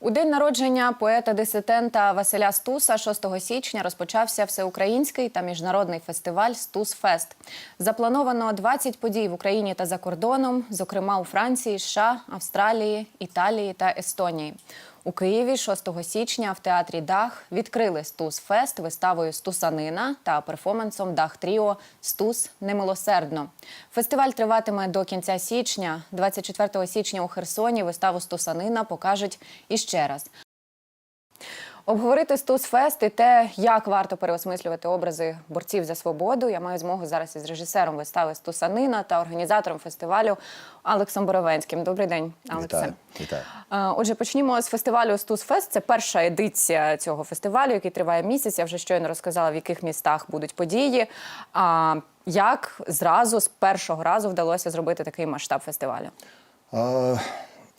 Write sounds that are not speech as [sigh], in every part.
У день народження поета-дисидента Василя Стуса 6 січня розпочався всеукраїнський та міжнародний фестиваль Стусфест. Заплановано 20 подій в Україні та за кордоном, зокрема у Франції, США, Австралії, Італії та Естонії. У Києві 6 січня в театрі Дах відкрили Стус Фест виставою Стусанина та перформансом Дах Тріо Стус немилосердно. Фестиваль триватиме до кінця січня. 24 січня у Херсоні виставу Стусанина покажуть іще раз. Обговорити Стусфест і те, як варто переосмислювати образи борців за свободу. Я маю змогу зараз із режисером вистави Стусанина та організатором фестивалю Алексом Боровенським. Добрий день, Алексе. Вітаю. Вітаю. Е, Отже, почнімо з фестивалю Стусфест. Це перша едиція цього фестивалю, який триває місяць. Я вже щойно розказала, в яких містах будуть події. А як зразу з першого разу вдалося зробити такий масштаб фестивалю? Е,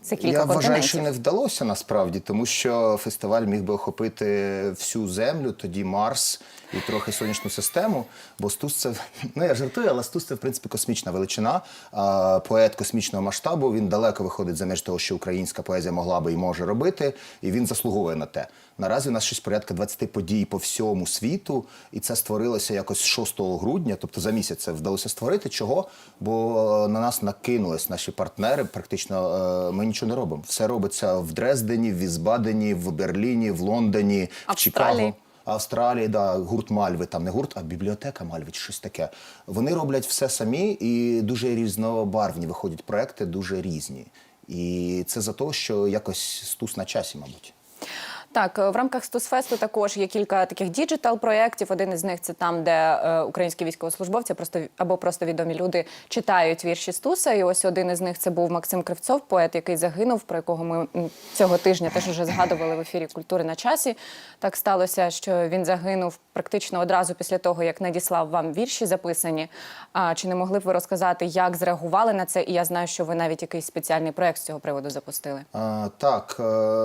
Це кілька Я вважаю, що не вдалося насправді, тому що фестиваль міг би охопити всю землю, тоді Марс і трохи сонячну систему. Бо Стус це [laughs] ну я жартую, але Стус це в принципі космічна величина, а, поет космічного масштабу. Він далеко виходить за меж того, що українська поезія могла би і може робити, і він заслуговує на те. Наразі у нас щось порядка 20 подій по всьому світу, і це створилося якось 6 грудня, тобто за місяць це вдалося створити. Чого? Бо е, на нас накинулись наші партнери. Практично е, ми нічого не робимо. Все робиться в Дрездені, в Візбадені, в Берліні, в Лондоні, в Австралії. Чикаго. Австралії, да, гурт Мальви, там не гурт, а бібліотека Мальви, чи щось таке. Вони роблять все самі і дуже різнобарвні виходять проекти, дуже різні. І це за те, що якось стус на часі, мабуть. Так, е, в рамках Стусфесту також є кілька таких діджитал-проєктів. Один із них це там, де е, українські військовослужбовці просто або просто відомі люди читають вірші Стуса. І ось один із них це був Максим Кривцов, поет, який загинув, про якого ми цього тижня теж вже згадували в ефірі культури на часі. Так сталося, що він загинув практично одразу після того, як надіслав вам вірші записані. А чи не могли б ви розказати, як зреагували на це? І я знаю, що ви навіть якийсь спеціальний проєкт з цього приводу запустили. А, так, е,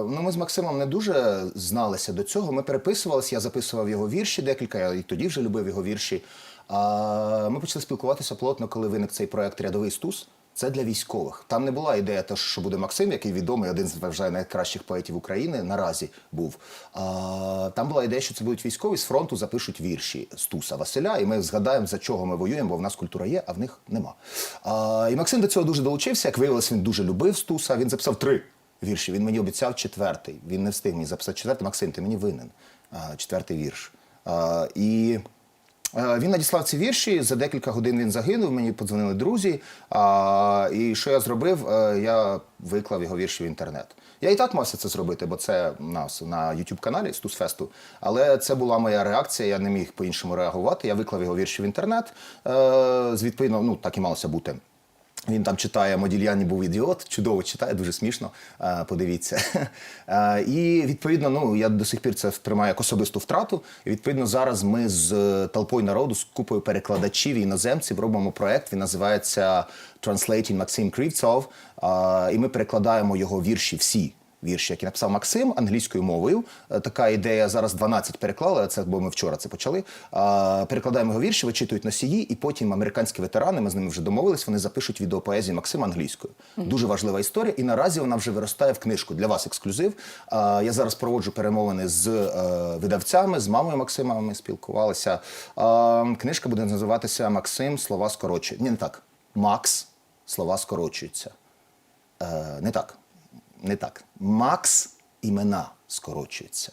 ну ми з Максимом не дуже зналися до цього. Ми переписувалися, я записував його вірші декілька, я і тоді вже любив його вірші. А, ми почали спілкуватися плотно, коли виник цей проект Рядовий Стус. Це для військових. Там не була ідея, те, що буде Максим, який відомий, один з вважаю найкращих поетів України наразі був. А, там була ідея, що це будуть військові з фронту запишуть вірші Стуса Василя, і ми згадаємо, за чого ми воюємо, бо в нас культура є, а в них нема. А, і Максим до цього дуже долучився. Як виявилось, він дуже любив Стуса. Він записав три вірші. Він мені обіцяв четвертий. Він не встиг мені записати четвертий. Максим, ти мені винен. Четвертий вірш. І він надіслав ці вірші. За декілька годин він загинув. Мені подзвонили друзі. І що я зробив? Я виклав його вірші в інтернет. Я і так мався це зробити, бо це у нас на youtube каналі Стусфесту. Але це була моя реакція. Я не міг по-іншому реагувати. Я виклав його вірші в інтернет. Е, з відповідно, ну так і малося бути. Він там читає Модільяні був ідіот, чудово читає, дуже смішно. Е, Подивіться. [laughs] Е, І відповідно, ну я до сих пір це сприймаю як особисту втрату. І відповідно зараз ми з е, толпою народу, з купою перекладачів іноземців робимо проект. Він називається Translating Максим Кривцов. І ми перекладаємо його вірші всі вірші, які написав Максим англійською мовою. Е, Така ідея зараз 12 переклали. Це бо ми вчора це почали. Перекладаємо його вірші, вичитують носії, і потім американські ветерани. Ми з ними вже домовились. Вони запишуть відеопоезію Максима англійською. Дуже важлива історія. І наразі вона вже виростає в книжку. Для вас ексклюзив. Я зараз проводжу перемовини з е, видавцями, з мамою Максима. Ми спілкувалися. Книжка буде називатися Максим. Слова скорочують. Ні, не так. Макс. Слова скорочуються. Е, Не так. Не так. Макс імена скорочуються.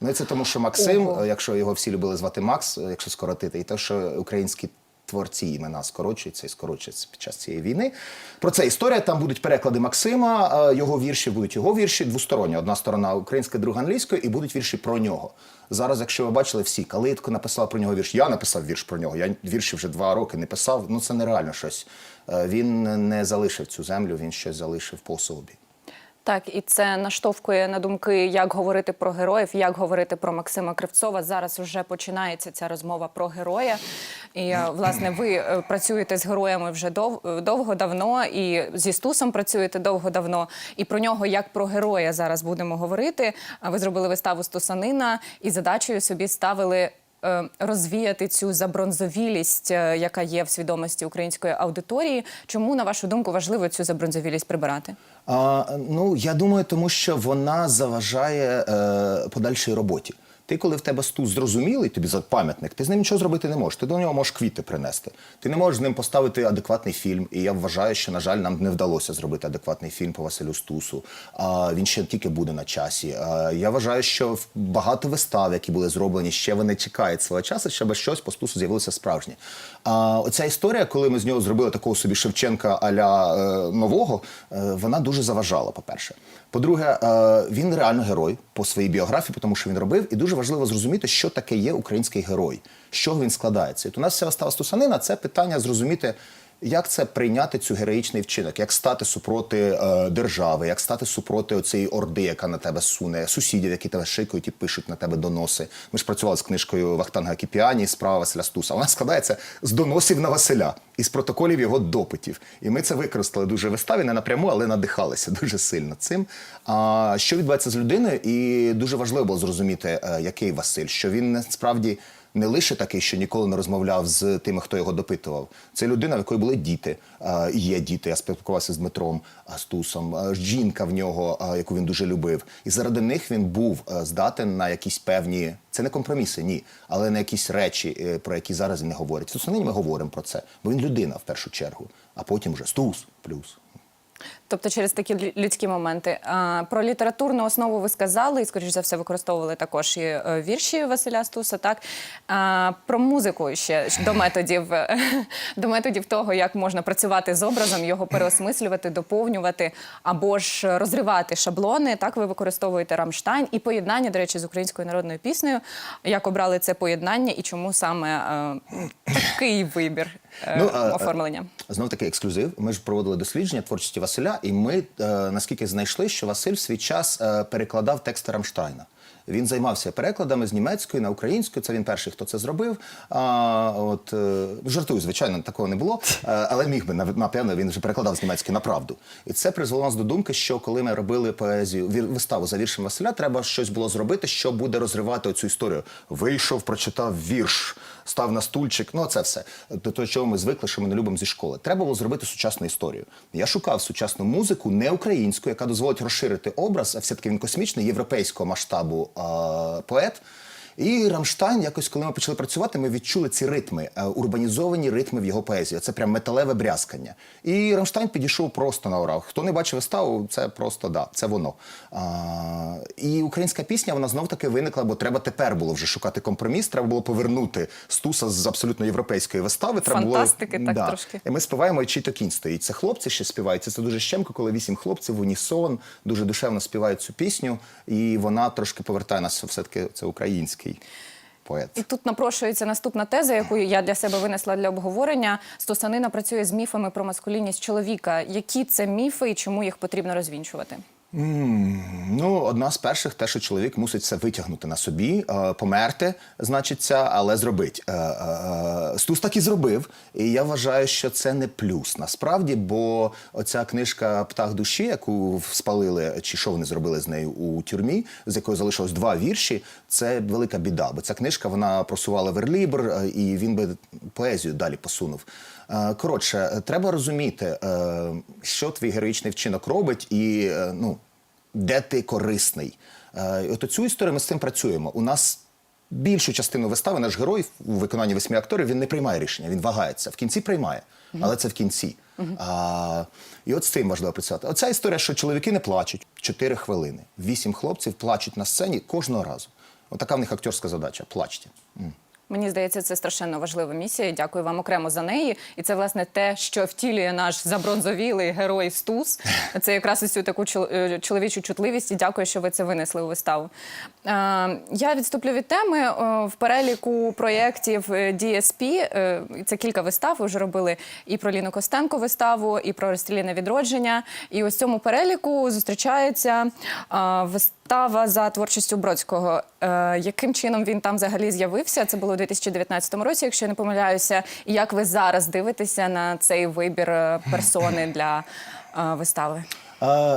Ну, і це тому, що Максим, Ого. якщо його всі любили звати Макс, якщо скоротити, і те, що українські творці імена скорочуються і скорочуються під час цієї війни. Про це історія. Там будуть переклади Максима, е, його вірші, будуть його вірші двосторонні. Одна сторона українська, друга англійською, і будуть вірші про нього. Зараз, якщо ви бачили, всі Калитко написав про нього вірш. Я написав вірш про нього. Я вірші вже два роки не писав. Ну це нереально щось. Е, Він не залишив цю землю, він щось залишив по собі. Так, і це наштовхує на думки, як говорити про героїв, як говорити про Максима Кривцова. Зараз вже починається ця розмова про героя. І е, власне ви е, працюєте з героями вже дов- довго давно, і зі Стусом працюєте довго давно. І про нього як про героя зараз будемо говорити. Ви зробили виставу Стусанина і задачею собі ставили е, розвіяти цю забронзовілість, е, яка є в свідомості української аудиторії. Чому, на вашу думку, важливо цю забронзовілість прибирати? А, ну, я думаю, тому що вона заважає е, подальшій роботі. Ти, коли в тебе стул зрозумілий, тобі за пам'ятник, ти з ним нічого зробити не можеш. Ти до нього можеш квіти принести. Ти не можеш з ним поставити адекватний фільм. І я вважаю, що, на жаль, нам не вдалося зробити адекватний фільм по Василю Стусу. А, він ще тільки буде на часі. А, я вважаю, що багато вистав, які були зроблені, ще вони чекають свого часу, щоб щось по Стусу з'явилося справжнє. А, оця історія, коли ми з нього зробили такого собі Шевченка аля е, нового, е, вона дуже заважала, по-перше. По-друге, е, він реально герой по своїй біографії, тому що він робив, і дуже важливо зрозуміти, що таке є український герой, з чого він складається. І то у нас вся вистава Стусанина це питання зрозуміти. Як це прийняти цю героїчний вчинок? Як стати супроти е, держави, як стати супроти оцієї орди, яка на тебе суне, сусідів, які тебе шикають і пишуть на тебе доноси? Ми ж працювали з книжкою Вахтанга Кіпіані, справа Василя Стуса. Вона складається з доносів на Василя і з протоколів його допитів. І ми це використали дуже в виставі, не напряму, але надихалися [laughs] дуже сильно цим. А що відбувається з людиною? І дуже важливо було зрозуміти, е, який Василь, що він насправді не лише такий, що ніколи не розмовляв з тими, хто його допитував. Це людина, в якої були діти, є діти. Я спілкувався з Дмитром а, Стусом, е, жінка в нього, яку він дуже любив. І заради них він був здатен на якісь певні. Це не компроміси, ні, але на якісь речі, е, про які зараз він не говорить. В ми говоримо про це, бо він людина в першу чергу, а потім вже Стус плюс. Тобто через такі людські моменти. Про літературну основу ви сказали, і, скоріш за все, використовували також і е, вірші Василя Стуса. Так про музику ще до методів [laughs] до методів того, як можна працювати з образом, його переосмислювати, доповнювати або ж розривати шаблони. Так ви використовуєте Рамштайн і поєднання, до речі, з українською народною піснею. Як обрали це поєднання і чому саме е, [clears throat] такий вибір Ну, а, оформлення? Знов таки ексклюзив. Ми ж проводили дослідження творчості Василя, і ми е, наскільки знайшли, що Василь в свій час е, перекладав тексти Рамштайна. Він займався перекладами з німецької на українську. Це він перший, хто це зробив. А, от, е, жартую, звичайно, такого не було. Е, але міг би напевно, він вже перекладав з німецької на правду. І це призвело нас до думки, що коли ми робили поезію виставу за віршем Василя, треба щось було зробити, що буде розривати оцю історію. Вийшов, прочитав вірш, став на стульчик. Ну це все до того, чого ми звикли, що ми не любимо зі школи. Треба було зробити сучасну історію. Я шукав сучасну музику, не українську, яка дозволить розширити образ, а все-таки він космічний європейського масштабу е поет. І Рамштайн, якось, коли ми почали працювати, ми відчули ці ритми, е, урбанізовані ритми в його поезії. Це прям металеве брязкання. І Рамштайн підійшов просто на ура. Хто не бачив виставу, це просто да, це воно. А, і українська пісня вона знов таки виникла, бо треба тепер було вже шукати компроміс. Треба було повернути Стуса з абсолютно європейської вистави. Треба Фантастики, було, так, трошки. і ми співаємо, і чий-то кінь стоїть. Це хлопці ще співають. Це, дуже щемко, коли вісім хлопців в унісон дуже душевно співають цю пісню, і вона трошки повертає нас все-таки це український поет. І тут напрошується наступна теза, яку я для себе винесла для обговорення. Стосанина працює з міфами про маскулінність чоловіка. Які це міфи і чому їх потрібно розвінчувати? Ну, одна з перших, те, що чоловік мусить все витягнути на собі, е, померти, значиться, але зробить. Е, е, е, Стус так і зробив. І я вважаю, що це не плюс насправді, бо оця книжка Птах душі, яку спалили, чи що вони зробили з нею у тюрмі, з якої залишилось два вірші, це велика біда. Бо ця книжка вона просувала верлібр, е, і він би поезію далі посунув. Е, Коротше, е, треба розуміти, що твій героїчний вчинок робить, і ну, де ти корисний. І От цю історію ми з цим працюємо. У нас більшу частину вистави наш герой у виконанні восьми акторів він не приймає рішення, він вагається. В кінці приймає, але це в кінці. А, і от з цим важливо працювати. Оця історія, що чоловіки не плачуть 4 хвилини. Вісім хлопців плачуть на сцені кожного разу. Отака в них акторська задача. Плачте. Мені здається, це страшенно важлива місія. Дякую вам окремо за неї. І це власне те, що втілює наш забронзовілий герой Стус. Це якраз ось цю таку е, чоловічу чутливість. І дякую, що ви це винесли у виставу. Е, Я відступлю від теми в переліку проєктів е, DSP. Це кілька вистав. Ви вже робили і про Ліну Костенко виставу, і про розстріляне відродження. І ось цьому переліку зустрічається е, вистава за творчістю Бродського. Е, Яким чином він там взагалі з'явився? Це було у 2019 році, якщо я не помиляюся. Як ви зараз дивитеся на цей вибір е, персони для е, вистави?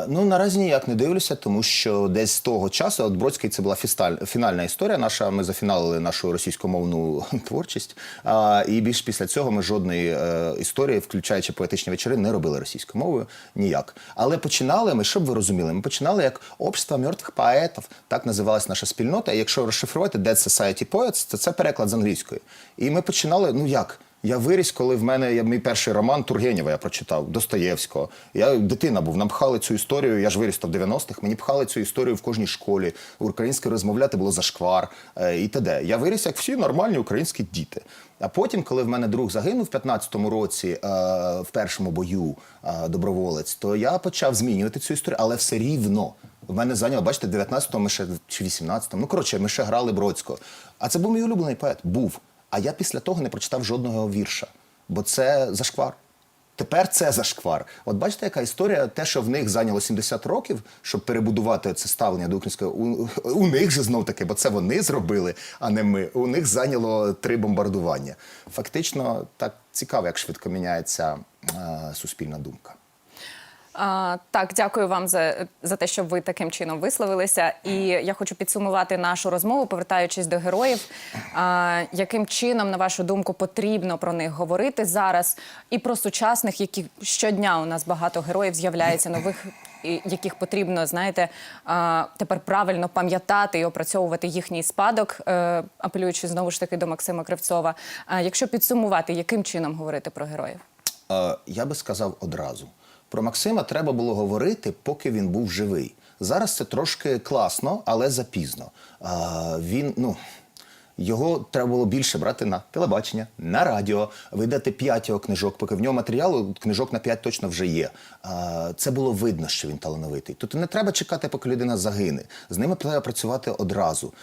Ну наразі ніяк не дивлюся, тому що десь з того часу, от Бродський це була фісталь, фінальна історія. Наша ми зафіналили нашу російськомовну [laughs] творчість. Е, і більш після цього ми жодної е, історії, включаючи поетичні вечори, не робили російською мовою ніяк. Але починали ми, щоб ви розуміли, ми починали як общество мертвих поетів, так називалась наша спільнота. І якщо розшифрувати Dead Society Poets, то це переклад з англійської. І ми починали, ну як? Я виріс, коли в мене я, мій перший роман Тургенєва я прочитав, Достоєвського. Я дитина був, нам пхали цю історію, я ж виріс в 90-х, мені пхали цю історію в кожній школі. Українською розмовляти було зашквар е, і т.д. Я виріс, як всі нормальні українські діти. А потім, коли в мене друг загинув в 15-му році е, в першому бою е, доброволець, то я почав змінювати цю історію, але все рівно. В мене зайняло, бачите, 19-му ми ще чи 18-му. Ну коротше, ми ще грали Бродського. А це був мій улюблений поет. Був. А я після того не прочитав жодного вірша, бо це зашквар. Тепер це зашквар. От бачите, яка історія, те, що в них зайняло 70 років, щоб перебудувати це ставлення до української, у, у них же знов таки, бо це вони зробили, а не ми. У них зайняло три бомбардування. Фактично, так цікаво, як швидко міняється е, суспільна думка. А, так, дякую вам за, за те, що ви таким чином висловилися. І я хочу підсумувати нашу розмову, повертаючись до героїв. А, яким чином, на вашу думку, потрібно про них говорити зараз і про сучасних, які щодня у нас багато героїв з'являється нових. Яких потрібно, знаєте, а, тепер правильно пам'ятати і опрацьовувати їхній спадок, е, апелюючи знову ж таки до Максима Кривцова. А якщо підсумувати, яким чином говорити про героїв? Я би сказав одразу. Про Максима треба було говорити, поки він був живий. Зараз це трошки класно, але запізно. Е, він, ну. Його треба було більше брати на телебачення, на радіо, видати п'ять його книжок, поки в нього матеріалу книжок на п'ять точно вже є. Це було видно, що він талановитий. Тут не треба чекати, поки людина загине. З ними треба працювати одразу.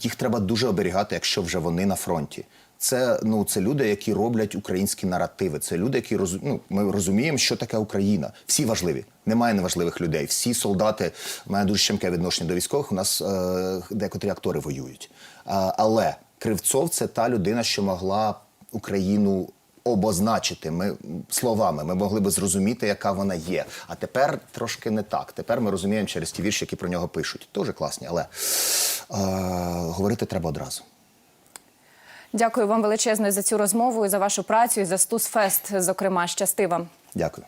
Їх треба дуже оберігати, якщо вже вони на фронті. Це ну це люди, які роблять українські наративи. Це люди, які роз, ну, ми розуміємо, що таке Україна. Всі важливі. Немає неважливих людей. Всі солдати мене дуже щемке відношення до військових. У нас е, декотрі актори воюють. А, але Кривцов це та людина, що могла Україну обозначити ми словами. Ми могли би зрозуміти, яка вона є. А тепер трошки не так. Тепер ми розуміємо через ті вірші, які про нього пишуть. Дуже класні, але е, говорити треба одразу. Дякую вам величезно за цю розмову і за вашу працю і за Стусфест, зокрема, щасти вам. Дякую.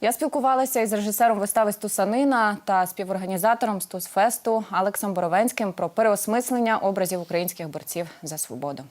Я спілкувалася із режисером вистави Стусанина та співорганізатором Стусфесту Алексом Боровенським про переосмислення образів українських борців за свободу.